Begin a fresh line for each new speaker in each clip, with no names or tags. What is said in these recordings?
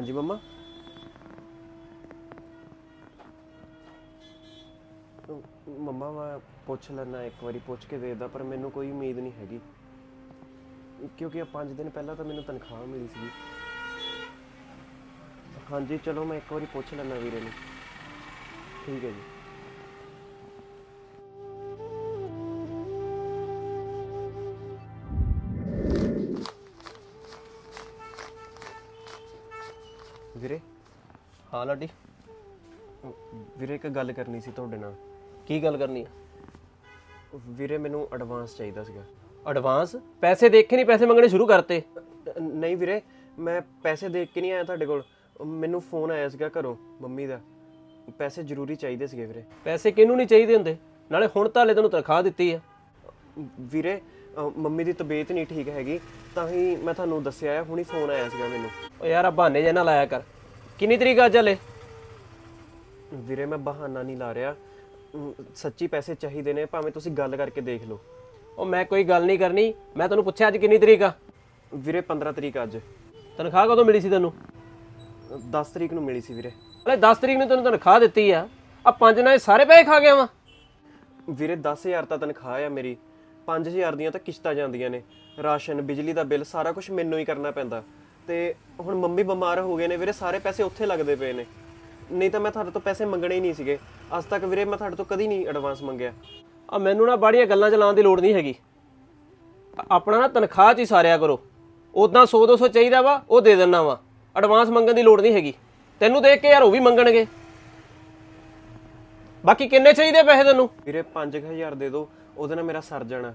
ਹਾਂਜੀ ਮੰਮਾ। ਮੰਮਾ, ਮੈਂ ਪੁੱਛ ਲੈਣਾ ਇੱਕ ਵਾਰੀ ਪੁੱਛ ਕੇ ਦੇਖਦਾ, ਪਰ ਮੈਨੂੰ ਕੋਈ ਉਮੀਦ ਨਹੀਂ ਹੈਗੀ। ਕਿਉਂਕਿ 5 ਦਿਨ ਪਹਿਲਾਂ ਤਾਂ ਮੈਨੂੰ ਤਨਖਾਹ ਮਿਲੀ ਸੀ ਹਾਂਜੀ, ਚਲੋ ਮੈਂ ਇੱਕ ਵਾਰੀ ਪੁੱਛ ਲੈਣਾ ਵੀਰੇ ਨੂੰ। ਠੀਕ ਹੈ ਜੀ।
ਹਾਂ ਲਾਡੀ।
ਵੀਰੇ ਇੱਕ ਗੱਲ ਕਰਨੀ ਸੀ ਤੁਹਾਡੇ ਨਾਲ।
ਕੀ ਗੱਲ ਕਰਨੀ ਆ?
ਵੀਰੇ ਮੈਨੂੰ ਐਡਵਾਂਸ ਚਾਹੀਦਾ ਸੀਗਾ।
ਐਡਵਾਂਸ ਪੈਸੇ ਦੇਖ ਕੇ ਨਹੀਂ ਪੈਸੇ ਮੰਗਣੇ ਸ਼ੁਰੂ ਕਰਤੇ।
ਅ, ਨਹੀਂ ਵੀਰੇ ਮੈਂ ਪੈਸੇ ਦੇਖ ਕੇ ਨਹੀਂ ਆਇਆ ਤੁਹਾਡੇ ਕੋਲ। ਮੈਨੂੰ ਫੋਨ ਆਇਆ ਸੀਗਾ ਘਰੋਂ ਮੰਮੀ ਦਾ। ਪੈਸੇ ਜ਼ਰੂਰੀ ਚਾਹੀਦੇ ਸੀਗੇ ਵੀਰੇ।
ਪੈਸੇ ਕਿਹਨੂੰ ਨਹੀਂ ਚਾਹੀਦੇ ਹੁੰਦੇ? ਨਾਲੇ ਹੁਣ ਤਾਂ ਹਲੇ ਤੈਨੂੰ ਤਨਖਾਹ ਦਿੱਤੀ ਆ।
ਵੀਰੇ ਅ, ਮੰਮੀ ਦੀ ਤਬੀਅਤ ਨਹੀਂ ਠੀਕ ਹੈਗੀ ਤਾਂ ਹੀ ਮੈਂ ਤੁਹਾਨੂੰ ਦੱਸਿਆ ਹੈ ਹੁਣੀ ਫੋਨ ਆਇਆ ਸੀਗਾ ਮੈਨੂੰ।
ਓ ਯਾਰ ਆ ਬਹਾਨੇ ਜੇ ਨਾ ਲਾਇਆ ਕਰ। ਕਿੰਨੀ ਤਰੀਕ ਅੱਜ ਹਲੇ?
ਵੀਰੇ ਮੈਂ ਬਹਾਨਾ ਨਹੀਂ ਲਾ ਰਿਹਾ। ਅਮ, ਸੱਚੀ ਪੈਸੇ ਚਾਹੀਦੇ ਨੇ ਭਾਵੇਂ ਤੁਸੀਂ ਗੱਲ ਕਰਕੇ ਦੇਖ ਲਓ।
ਉਹ ਮੈਂ ਕੋਈ ਗੱਲ ਨਹੀਂ ਕਰਨੀ। ਮੈਂ ਤੈਨੂੰ ਪੁੱਛਿਆ ਅੱਜ ਕਿੰਨੀ ਤਰੀਕ ਆ?
ਵੀਰੇ 15 ਤਰੀਕ ਅੱਜ।
ਤਨਖਾਹ ਕਦੋਂ ਮਿਲੀ ਸੀ ਤੈਨੂੰ?
10 ਤਰੀਕ ਨੂੰ ਮਿਲੀ ਸੀ ਵੀਰੇ।
ਹਲੇ 10 ਤਰੀਕ ਨੂੰ ਤੈਨੂੰ ਤਨਖਾਹ ਦਿੱਤੀ ਆ। ਆ ਪੰਜ ਨਾਲ ਇਹ ਸਾਰੇ ਪੈਸੇ ਖਾ ਗਿਆ ਵਾ।
ਵੀਰੇ 10000 ਤਾਂ ਤਨਖਾਹ ਆ ਮੇਰੀ। 5000 ਦੀਆਂ ਤਾਂ ਕਿਸ਼ਤਾਂ ਜਾਂਦੀਆਂ ਨੇ। ਰਾਸ਼ਨ ਬਿਜਲੀ ਦਾ ਬਿੱਲ ਸਾਰਾ ਕੁਝ ਮੈਨੂੰ ਹੀ ਕਰਨਾ ਪੈਂਦਾ। ਤੇ ਹੁਣ ਮੰਮੀ ਬਿਮਾਰ ਹੋ ਗਏ ਨੇ ਵੀਰੇ ਸਾਰੇ ਪੈਸੇ ਉੱਥੇ ਲੱਗਦੇ ਪਏ ਨੇ। ਨਹੀਂ ਤਾਂ ਮੈਂ ਤੁਹਾਡੇ ਤੋਂ ਪੈਸੇ ਮੰਗਣੇ ਹੀ ਨਹੀਂ ਸੀਗੇ। ਅੱਜ ਤੱਕ ਵੀਰੇ ਮੈਂ ਤੁਹਾਡੇ ਤੋਂ ਕਦੀ ਨਹੀਂ ਐਡਵਾਂਸ ਮੰਗਿਆ।
ਆ ਮੈਨੂੰ ਨਾ ਬਾੜੀਆਂ ਗੱਲਾਂ ਚਲਾਉਣ ਦੀ ਲੋੜ ਨਹੀਂ ਹੈਗੀ। ਆਪਣਾ ਨਾ ਤਨਖਾਹ 'ਚ ਹੀ ਸਾਰਿਆ ਕਰੋ। ਉਦਾਂ 100 200 ਚਾਹੀਦਾ ਵਾ ਉਹ ਦੇ ਦੇਣਾ ਵਾ। ਐਡਵਾਂਸ ਮੰਗਣ ਦੀ ਲੋੜ ਨਹੀਂ ਹੈਗੀ। ਤੈਨੂੰ ਦੇਖ ਕੇ ਯਾਰ ਉਹ ਵੀ ਮੰਗਣਗੇ। ਬਾਕੀ ਕਿੰਨੇ ਚਾਹੀਦੇ ਪੈਸੇ ਤੈਨੂੰ?
ਵੀਰੇ 5000 ਦੇ ਦਿਓ ਉਹਦੇ ਨਾਲ ਮੇਰਾ ਸਰ ਜਾਣਾ।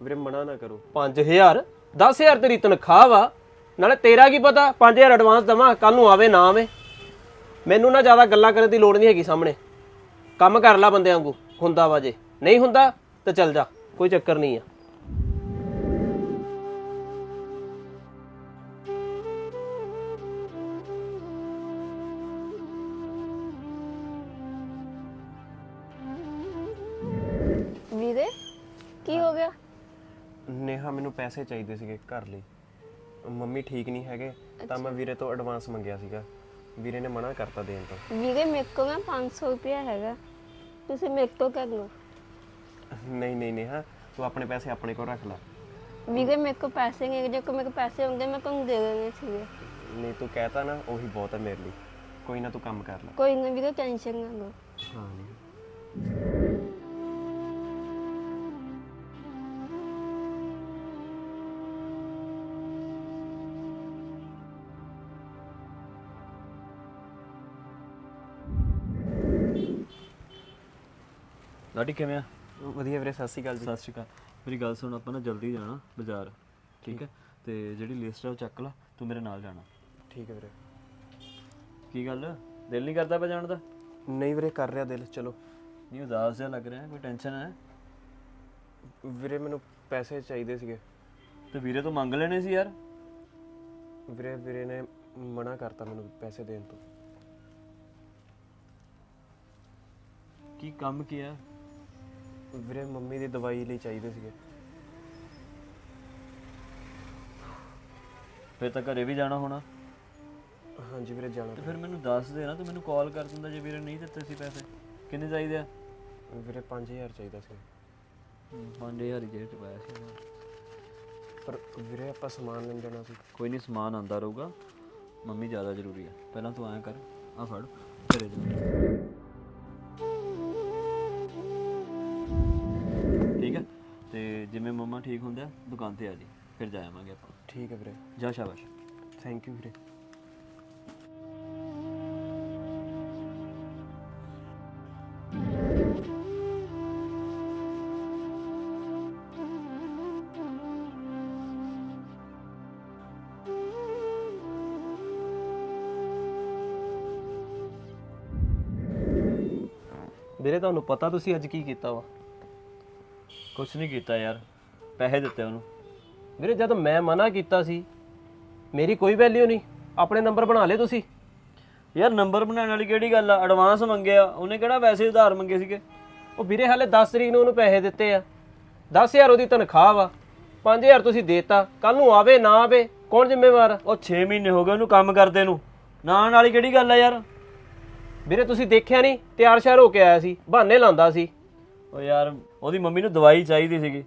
ਵੀਰੇ ਮਨਾ ਨਾ ਕਰੋ।
5000 10000 ਤੇਰੀ ਤਨਖਾਹ ਵਾ। ਨਾਲੇ ਤੇਰਾ ਕੀ ਪਤਾ? 5000 ਐਡਵਾਂਸ ਦਵਾਂ ਕੱਲ ਨੂੰ ਆਵੇ ਨਾ ਆਵੇ। ਮੈਨੂੰ ਨਾ ਜ਼ਿਆਦਾ ਗੱਲਾਂ ਕਰਨ ਦੀ ਲੋੜ ਨਹੀਂ ਹੈਗੀ ਸਾਹਮਣੇ। ਕੰਮ ਕਰ ਲੈ ਬੰਦੇ ਵਾਂਗੂ ਹੁੰਦਾ ਵਾ ਜੇ। ਨਹੀਂ ਹੁੰਦਾ ਤਾਂ ਚੱਲ ਜਾ ਕੋਈ ਚੱਕਰ ਨਹੀਂ ਆ।
ਵੀਰੇ ਕੀ ਹੋ ਗਿਆ?
ਨੇਹਾ ਮੈਨੂੰ ਪੈਸੇ ਚਾਹੀਦੇ ਸੀਗੇ ਘਰ ਲਈ। ਮੰਮੀ ਠੀਕ ਨਹੀਂ ਹੈਗੇ ਤਾਂ ਮੈਂ ਵੀਰੇ ਤੋਂ ਐਡਵਾਂਸ ਮੰਗਿਆ ਸੀਗਾ। ਵੀਰੇ ਨੇ ਮਨਾ ਕਰਤਾ ਦੇਣ ਤੋਂ।
ਵੀਰੇ ਮੇਰੇ ਕੋਲ ਨਾ 500 ਰੁਪਇਆ ਹੈਗਾ। ਤੁਸੀਂ ਮੇਰੇ ਤੋਂ ਕਰ ਲਓ।
ਨਹੀਂ ਨਹੀਂ ਨੇਹਾ ਤੂੰ ਆਪਣੇ ਪੈਸੇ ਆਪਣੇ ਕੋਲ ਰੱਖ ਲੈ।
ਵੀਰੇ ਮੇਰੇ ਕੋਲ ਪੈਸੇ ਨਹੀਂ ਜੇ ਕੋਈ ਮੇਰੇ ਕੋਲ ਪੈਸੇ ਹੁੰਦੇ ਮੈਂ ਤੁਹਾਨੂੰ ਦੇ ਦੇਣੇ ਸੀਗੇ।
ਨਹੀਂ ਤੂੰ ਕਹਿਤਾ ਨਾ ਉਹੀ ਬਹੁਤ ਹੈ ਮੇਰੇ ਲਈ। ਕੋਈ ਨਾ ਤੂੰ ਕੰਮ ਕਰ ਲੈ।
ਕੋਈ ਨਾ ਵੀਰੇ ਟੈਨਸ਼ਨ ਨਾ ਲਓ।
ਹਾਂ ਨਹੀਂ।
ਲਾਡੀ ਕਿਵੇਂ ਆ?
ਵਧੀਆ ਵੀਰੇ ਸਤਿ ਸ਼੍ਰੀ ਅਕਾਲ ਜੀ।
ਸਤਿ ਸ਼੍ਰੀ ਅਕਾਲ। ਮੇਰੀ ਗੱਲ ਸੁਣ ਆਪਾਂ ਨਾ ਜਲਦੀ ਜਾਣਾ ਬਾਜ਼ਾਰ ਠੀਕ ਹੈ? ਤੇ ਜਿਹੜੀ ਲਿਸਟ ਆ ਉਹ ਚੱਕ ਲਾ ਤੂੰ ਮੇਰੇ ਨਾਲ ਜਾਣਾ।
ਠੀਕ ਹੈ ਵੀਰੇ।
ਕੀ ਗੱਲ? ਦਿਲ ਨਹੀਂ ਕਰਦਾ ਪਾ ਜਾਣ ਦਾ?
ਨਹੀਂ ਵੀਰੇ ਕਰ ਰਿਹਾ ਦਿਲ ਚਲੋ।
ਨਹੀਂ ਉਦਾਸ ਜਿਹਾ ਲੱਗ ਰਿਹਾ ਕੋਈ ਟੈਨਸ਼ਨ ਹੈ?
ਵੀਰੇ ਮੈਨੂੰ ਪੈਸੇ ਚਾਹੀਦੇ ਸੀਗੇ।
ਤੇ ਵੀਰੇ ਤੋਂ ਮੰਗ ਲੈਣੇ ਸੀ ਯਾਰ?
ਵੀਰੇ ਵੀਰੇ ਨੇ ਮਨਾ ਕਰਤਾ ਮੈਨੂੰ ਪੈਸੇ ਦੇਣ ਤੋਂ।
ਕੀ ਕੰਮ ਕੀ ਆ?
ਵੀਰੇ ਮੰਮੀ ਦੀ ਦਵਾਈ ਲਈ ਚਾਹੀਦੇ ਸੀਗੇ।
ਫਿਰ ਤਾਂ ਘਰੇ ਵੀ ਜਾਣਾ ਹੋਣਾ।
ਹਾਂਜੀ ਵੀਰੇ ਜਾਣਾ
ਤੇ ਫਿਰ ਮੈਨੂੰ ਦੱਸ ਦੇ ਨਾ ਤੂੰ ਮੈਨੂੰ ਕਾਲ ਕਰ ਦਿੰਦਾ ਜੇ ਵੀਰੇ ਨਹੀਂ ਦਿੱਤੇ ਸੀ ਪੈਸੇ। ਕਿੰਨੇ ਚਾਹੀਦੇ ਆ?
ਪਊ। ਵੀਰੇ 5000 ਚਾਹੀਦਾ ਸੀ।
5000 ਹੀ ਚ ਪਾਇਆ ਸੀ ਮੈਂ।
ਪਰ ਵੀਰੇ ਆਪਾਂ ਸਮਾਨ ਲੈਣ ਜਾਣਾ ਸੀ।
ਕੋਈ ਨਹੀਂ ਸਮਾਨ ਆਂਦਾ ਰਹੂਗਾ। ਮੰਮੀ ਜ਼ਿਆਦਾ ਜ਼ਰੂਰੀ ਆ। ਪਹਿਲਾਂ ਤੂੰ ਐਂ ਕਰ ਆ ਫੜ ਘਰੇ ਜਾ। ਜਿਵੇਂ ਮੰਮਾ ਠੀਕ ਹੁੰਦੇ ਆ ਦੁਕਾਨ ਤੇ ਆ ਜੀ ਫਿਰ ਜਾਵਾਂਗੇ ਆਪਾਂ।
ਠੀਕ ਹੈ ਵੀਰੇ।
ਜਾ ਸ਼ਾਬਾਸ਼।
ਥੈਂਕ ਯੂ ਵੀਰੇ।
ਵੀਰੇ ਤੁਹਾਨੂੰ ਪਤਾ ਤੁਸੀਂ ਅੱਜ ਕੀ ਕੀਤਾ ਵਾ?
ਕੁਛ ਨਹੀਂ ਕੀਤਾ ਯਾਰ। ਪੈਸੇ ਦਿੱਤੇ ਉਹਨੂੰ।
ਵੀਰੇ ਜਦ ਮੈਂ ਮਨਾ ਕੀਤਾ ਸੀ ਮੇਰੀ ਕੋਈ ਵੈਲਿਊ ਨਹੀਂ। ਆਪਣੇ ਨੰਬਰ ਬਣਾ ਲਏ ਤੁਸੀਂ।
ਯਾਰ ਨੰਬਰ ਬਣਾਉਣ ਵਾਲੀ ਕਿਹੜੀ ਗੱਲ ਆ? ਐਡਵਾਂਸ ਮੰਗਿਆ। ਉਹਨੇ ਕਿਹੜਾ ਪੈਸੇ ਉਧਾਰ ਮੰਗੇ ਸੀਗੇ?
ਉਹ ਵੀਰੇ ਹਾਲੇ 10 ਤਰੀਕ ਨੂੰ ਉਹਨੂੰ ਪੈਸੇ ਦਿੱਤੇ ਆ। 10000 ਉਹਦੀ ਤਨਖਾਹ ਵਾ। 5000 ਤੁਸੀਂ ਦੇਤਾ। ਕੱਲ ਨੂੰ ਆਵੇ ਨਾ ਆਵੇ ਕੌਣ ਜ਼ਿੰਮੇਵਾਰ ਆ?
ਉਹ 6 ਮਹੀਨੇ ਹੋ ਗਏ ਉਹਨੂੰ ਕੰਮ ਕਰਦੇ ਨੂੰ। ਨਾ ਵਾਲੀ ਕਿਹੜੀ ਗੱਲ ਆ ਯਾਰ?
ਵੀਰੇ ਤੁਸੀਂ ਦੇਖਿਆ ਨਹੀਂ ਤਿਆਰ ਸ਼ਿਆਰ ਹੋ ਕੇ ਆਇਆ ਸੀ। ਬਹਾਨੇ ਲਾਉਂਦਾ ਸੀ।
ਓ ਯਾਰ ਉਹਦੀ ਮੰਮੀ ਨੂੰ ਦਵਾਈ ਚਾਹੀਦੀ ਸੀਗੀ।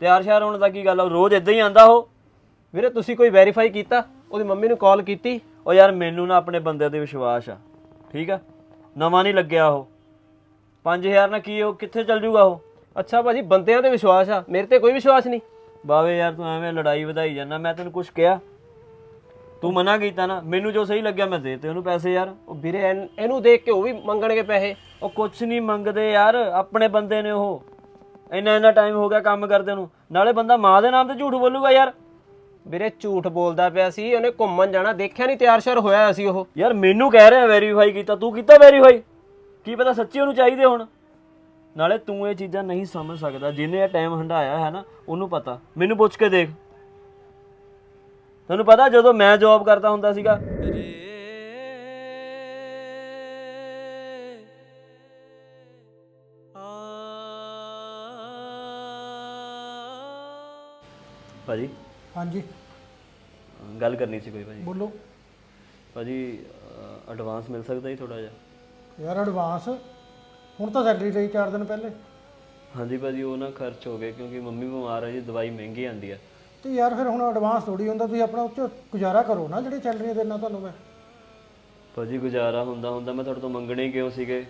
ਤਿਆਰ ਸ਼ਿਆਰ ਹੋਣ ਦਾ ਕੀ ਗੱਲ ਆ? ਉਹ ਰੋਜ਼ ਇਦਾਂ ਹੀ ਆਂਦਾ ਉਹ।
ਵੀਰੇ ਤੁਸੀਂ ਕੋਈ ਵੈਰੀਫਾਈ ਕੀਤਾ? ਉਹਦੀ ਮੰਮੀ ਨੂੰ ਕਾਲ ਕੀਤੀ?
ਓ ਯਾਰ ਮੈਨੂੰ ਨਾ ਆਪਣੇ ਬੰਦੇ ਤੇ ਵਿਸ਼ਵਾਸ ਆ। ਠੀਕ ਆ? ਨਵਾਂ ਨਹੀਂ ਲੱਗਿਆ ਉਹ। 5000 ਨਾਲ ਕੀ ਉਹ? ਕਿੱਥੇ ਚੱਲ ਜੂਗਾ ਉਹ?
ਅੱਛਾ ਭਾਜੀ ਬੰਦਿਆਂ ਤੇ ਵਿਸ਼ਵਾਸ ਆ। ਮੇਰੇ ਤੇ ਕੋਈ ਵਿਸ਼ਵਾਸ ਨਹੀਂ।
ਬਾਵੇ ਯਾਰ ਤੂੰ ਐਵੇਂ ਲੜਾਈ ਵਧਾਈ ਜਾਂਦਾ। ਮੈਂ ਤੈਨੂੰ ਕੁਝ ਕਿਹਾ। ਤੂੰ ਮਨਾ ਕੀਤਾ ਨਾ। ਮੈਨੂੰ ਜੋ ਸਹੀ ਲੱਗਿਆ ਮੈਂ ਦੇ ਤੇ ਉਹਨੂੰ ਪੈਸੇ ਯਾਰ।
ਉਹ ਵੀਰੇ ਇਹਨੂੰ ਦੇਖ ਕੇ ਉਹ ਵੀ ਮੰਗਣਗੇ ਪੈਸੇ।
ਉਹ ਕੁਛ ਨਹੀਂ ਮੰਗਦੇ ਯਾਰ। ਆਪਣੇ ਬੰਦੇ ਨੇ ਉਹ। ਇੰਨਾ ਇੰਨਾ ਟਾਈਮ ਹੋ ਗਿਆ ਕੰਮ ਕਰਦੇ ਨੂੰ। ਨਾਲੇ ਬੰਦਾ ਮਾਂ ਦੇ ਨਾਮ ਤੇ ਝੂਠ ਬੋਲੂਗਾ ਯਾਰ।
ਵੀਰੇ ਝੂਠ ਬੋਲਦਾ ਪਿਆ ਸੀ ਉਹਨੇ ਘੁੰਮਣ ਜਾਣਾ। ਦੇਖਿਆ ਨਹੀਂ ਤਿਆਰ ਸ਼ਿਆਰ ਹੋਇਆ ਹੋਇਆ ਸੀ ਉਹ।
ਯਾਰ ਮੈਨੂੰ ਕਹਿ ਰਿਹਾ ਵੈਰੀਫਾਈ ਕੀਤਾ। ਤੂੰ ਕੀਤਾ ਵੈਰੀਫਾਈ ਕੀ ਪਤਾ ਸੱਚੀ ਉਹਨੂੰ ਚਾਹੀਦੇ ਹੁਣ। ਨਾਲੇ ਤੂੰ ਇਹ ਚੀਜ਼ਾਂ ਨਹੀਂ ਸਮਝ ਸਕਦਾ। ਜਿਹਨੇ ਇਹ ਟਾਈਮ ਹੰਡਾਇਆ ਹੈ ਨਾ ਉਹਨੂੰ ਪਤਾ। ਮੈਨੂੰ ਪੁੱਛ ਕੇ ਦੇਖ। ਤੈਨੂੰ ਪਤਾ ਜਦੋਂ ਮੈਂ ਜੌਬ ਕਰਦਾ ਹੁੰਦਾ ਸੀਗਾ? ਭਾਜੀ।
ਹਾਂਜੀ।
ਗੱਲ ਕਰਨੀ ਸੀ ਕੋਈ ਭਾਜੀ।
ਬੋਲੋ।
ਭਾਜੀ ਐਡਵਾਂਸ ਮਿਲ ਸਕਦਾ ਜੀ ਥੋੜਾ ਜਿਹਾ?
ਯਾਰ ਐਡਵਾਂਸ ਹੁਣ ਤਾਂ ਸੈਲਰੀ ਲਈ 4 ਦਿਨ ਪਹਿਲੇ।
ਹਾਂਜੀ ਭਾਜੀ ਉਹ ਨਾ ਖਰਚ ਹੋ ਗਏ ਕਿਉਂਕਿ ਮੰਮੀ ਬਿਮਾਰ ਹੈ ਜੀ ਦਵਾਈ ਮਹਿੰਗੀ ਆਂਦੀ ਆ।
ਤੇ ਯਾਰ ਫਿਰ ਹੁਣ ਐਡਵਾਂਸ ਥੋੜੀ ਹੁੰਦਾ ਤੁਸੀਂ ਆਪਣਾ ਉੱਚ ਗੁਜ਼ਾਰਾ ਕਰੋ ਨਾ ਜਿਹੜੀ ਸੈਲਰੀ ਦੇਣਾ ਤੁਹਾਨੂੰ ਮੈਂ।
ਭਾਜੀ ਗੁਜ਼ਾਰਾ ਹੁੰਦਾ ਹੁੰਦਾ ਮੈਂ ਤੁਹਾਡੇ ਤੋਂ ਮੰਗਣੇ ਹੀ ਕਿਉਂ ਸੀਗੇ?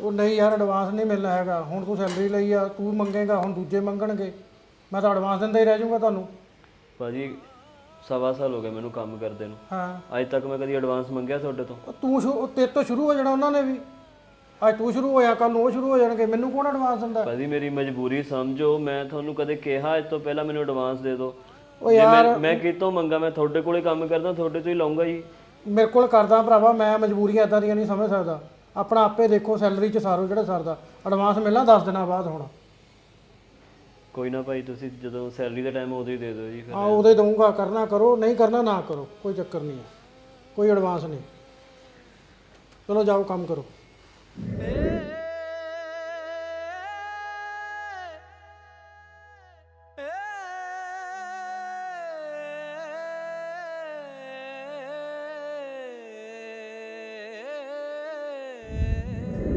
ਉਹ ਨਹੀਂ ਯਾਰ ਐਡਵਾਂਸ ਨਹੀਂ ਮਿਲਣਾ ਹੈਗਾ। ਹੁਣ ਤੂੰ ਸੈਲਰੀ ਲਈ ਆ ਤੂੰ ਮੰਗੇਗਾ ਹੁਣ ਦੂਜੇ ਮੰਗਣਗੇ। ਮੈਂ ਤਾਂ ਐਡਵਾਂਸ ਦਿੰਦਾ ਹੀ ਰਹਿ ਜਾਊਂਗਾ ਤੁਹਾਨੂੰ।
ਭਾਜੀ ਸਵਾ ਸਾਲ ਹੋ ਗਏ ਮੈਨੂੰ ਕੰਮ ਕਰਦੇ ਨੂੰ।
ਹਾਂ।
ਅੱਜ ਤੱਕ ਮੈਂ ਕਦੀ ਐਡਵਾਂਸ ਮੰਗਿਆ ਤੁਹਾਡੇ ਤੋਂ?
ਉਹ ਤੂੰ ਸ਼ੁ- ਉਹ ਤੇਰੇ ਤੋਂ ਸ਼ੁਰੂ ਹੋ ਜਾਣਾ ਉਹਨਾਂ ਨੇ ਵੀ। ਅੱਜ ਤੂੰ ਸ਼ੁਰੂ ਹੋਇਆ ਕੱਲ ਨੂੰ ਉਹ ਸ਼ੁਰੂ ਹੋ ਜਾਣਗੇ। ਮੈਨੂੰ ਕੌਣ ਐਡਵਾਂਸ ਦਿੰਦਾ?
ਭਾਜੀ ਮੇਰੀ ਮਜਬੂਰੀ ਸਮਝੋ ਮੈਂ ਤੁਹਾਨੂੰ ਕਦੇ ਕਿਹਾ ਇਸ ਤੋਂ ਪਹਿਲਾਂ ਮੈਨੂੰ ਐਡਵਾਂਸ ਦੇ ਦਿਓ।
ਉਹ
ਜੇ ਮੈਂ ਮੈਂ ਕਿਤੋਂ ਮੰਗਾ ਮੈਂ ਤੁਹਾਡੇ ਕੋਲੇ ਕੰਮ ਕਰਦਾ ਤੁਹਾਡੇ ਤੋਂ ਹੀ ਲਵਾਂਗਾ ਜੀ।
ਮੇਰੇ ਕੋਲ ਕਰਦਾ ਭਰਾਵਾ ਮੈਂ ਮਜਬੂਰੀਆਂ ਇਦਾਂ ਦੀਆਂ ਨਹੀਂ ਸਮਝ ਸਕਦਾ। ਆਪਣਾ ਆਪੇ ਦੇਖੋ ਸੈਲਰੀ ਚ ਸਾਰੋ ਜਿਹੜਾ ਸਰਦਾ। ਐਡਵਾਂਸ ਮਿਲਣਾ 10 ਦਿਨਾਂ ਬਾਅਦ ਹੁਣ।
ਕੋਈ ਨਾ ਭਾਈ ਤੁਸੀਂ ਜਦੋਂ ਸੈਲਰੀ ਦਾ ਟਾਈਮ ਉਦੋਂ ਹੀ ਦੇ ਦਿਓ ਜੀ ਫਿਰ।
ਹਾਂ ਉਹਦੇ ਦਊਂਗਾ। ਕਰਨਾ ਕਰੋ ਨਹੀਂ ਕਰਨਾ ਨਾ ਕਰੋ ਕੋਈ ਚੱਕਰ ਨਹੀਂ ਹੈ। ਕੋਈ ਐਡਵਾਂਸ ਨਹੀਂ। ਚਲੋ ਜਾਓ ਕੰਮ ਕਰੋ।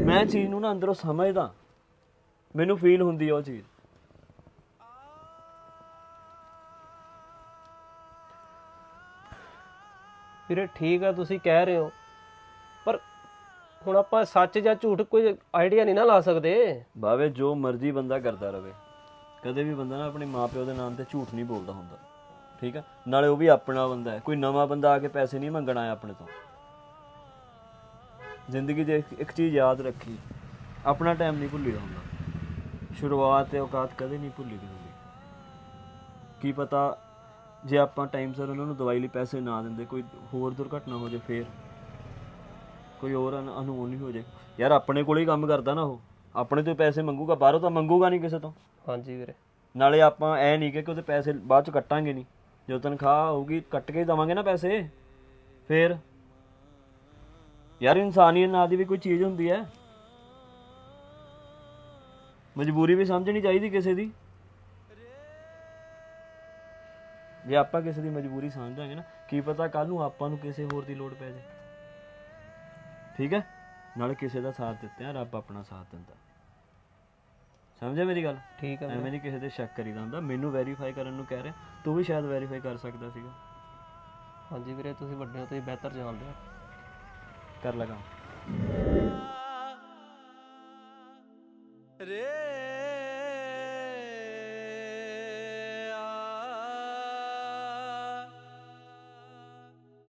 ਮੈਂ ਚੀਜ਼ ਨੂੰ ਨਾ ਅੰਦਰੋਂ ਸਮਝਦਾ। ਮੈਨੂੰ ਫੀਲ ਹੁੰਦੀ ਆ ਉਹ ਚੀਜ਼।
ਵੀਰੇ ਠੀਕ ਆ, ਤੁਸੀਂ ਕਹਿ ਰਹੇ ਹੋ। ਪਰ ਹੁਣ ਆਪਾਂ ਸੱਚ ਜਾਂ ਝੂਠ ਕੋਈ ਆਈਡੀਆ ਨਹੀਂ ਨਾ ਲਾ ਸਕਦੇ।
ਬਾਵੇ ਜੋ ਮਰਜ਼ੀ ਬੰਦਾ ਕਰਦਾ ਰਵੇ। ਕਦੇ ਵੀ ਬੰਦਾ ਨਾ ਆਪਣੇ ਮਾਪਿਓ ਦੇ ਨਾਮ ਤੇ ਝੂਠ ਨਹੀਂ ਬੋਲਦਾ ਹੁੰਦਾ। ਠੀਕ ਆ? ਨਾਲੇ ਉਹ ਵੀ ਆਪਣਾ ਬੰਦਾ ਹੈ। ਕੋਈ ਨਵਾਂ ਬੰਦਾ ਆ ਕੇ ਪੈਸੇ ਨਹੀਂ ਮੰਗਣ ਆਇਆ ਆਪਣੇ ਤੋਂ। ਜ਼ਿੰਦਗੀ 'ਚ ਇੱਕ- ਚੀਜ਼ ਯਾਦ ਰੱਖੀ। ਆਪਣਾ ਟਾਈਮ ਨਹੀਂ ਭੁੱਲੀਦਾ ਹੁੰਦਾ। ਸ਼ੁਰੂਆਤ ਤੇ ਔਕਾਤ ਕਦੇ ਨਹੀਂ ਭੁੱਲੀ ਦੀ ਹੁੰਦੀ। ਕੀ ਪਤਾ ਜੇ ਆਪਾਂ ਟਾਈਮ ਸਿਰ ਉਹਨਾਂ ਨੂੰ ਦਵਾਈ ਲਈ ਪੈਸੇ ਨਾ ਦਿੰਦੇ ਕੋਈ ਹੋਰ ਦੁਰਘਟਨਾ ਹੋ ਜੇ ਫੇਰ। ਕੋਈ ਹੋਰ ਅਨ- ਅਨਹੋਣੀ ਹੋ ਜੇ। ਯਾਰ ਆਪਣੇ ਕੋਲੇ ਹੀ ਕੰਮ ਕਰਦਾ ਨਾ ਉਹ। ਆਪਣੇ ਤੋਂ ਹੀ ਪੈਸੇ ਮੰਗੂਗਾ ਬਾਹਰੋਂ ਤਾਂ ਮੰਗੂਗਾ ਨਹੀਂ ਕਿਸੇ ਤੋਂ।
ਹਾਂਜੀ ਵੀਰੇ।
ਨਾਲੇ ਆਪਾਂ ਐ ਨਹੀਂ ਕਿ ਉਹਦੇ ਪੈਸੇ ਬਾਅਦ ਚ ਕੱਟਾਂਗੇ ਨਹੀਂ। ਜਦੋਂ ਤਨਖਾਹ ਹੋਊਗੀ ਕੱਟ ਕੇ ਹੀ ਦਵਾਂਗੇ ਨਾ ਪੈਸੇ। ਫੇਰ। ਯਾਰ ਇਨਸਾਨੀਅਤ ਨਾਂ ਦੀ ਵੀ ਕੋਈ ਚੀਜ਼ ਹੁੰਦੀ ਹੈ। ਮਜਬੂਰੀ ਵੀ ਸਮਝਣੀ ਚਾਹੀਦੀ ਕਿਸੇ ਦੀ। ਜੇ ਆਪਾਂ ਕਿਸੇ ਦੀ ਮਜਬੂਰੀ ਸਮਝਾਂਗੇ ਨਾ ਕੀ ਪਤਾ ਕੱਲ ਨੂੰ ਆਪਾਂ ਨੂੰ ਕਿਸੇ ਹੋਰ ਦੀ ਲੋੜ ਪੈ ਜਾਏ। ਠੀਕ ਹੈ? ਨਾਲੇ ਕਿਸੇ ਦਾ ਸਾਥ ਦਿੱਤੇ ਆ ਰੱਬ ਆਪਣਾ ਸਾਥ ਦਿੰਦਾ। ਸਮਝਿਆ ਮੇਰੀ ਗੱਲ?
ਠੀਕ ਆ
ਐਵੇਂ ਨਹੀਂ ਕਿਸੇ ਤੇ ਸ਼ੱਕ ਕਰੀਦਾ ਹੁੰਦਾ। ਮੈਨੂੰ ਵੈਰੀਫਾਈ ਕਰਨ ਨੂੰ ਕਹਿ ਰਿਹਾ ਤੂੰ ਵੀ ਸ਼ਾਇਦ ਵੈਰੀਫਾਈ ਕਰ ਸਕਦਾ ਸੀਗਾ।
ਹਾਂਜੀ ਵੀਰੇ ਤੁਸੀਂ ਵੱਡਿਆਂ ਤੋਂ ਹੀ ਬਿਹਤਰ ਜਾਣਦੇ ਹੋ
ਕਰ ਲਗਾ।
ਰੇ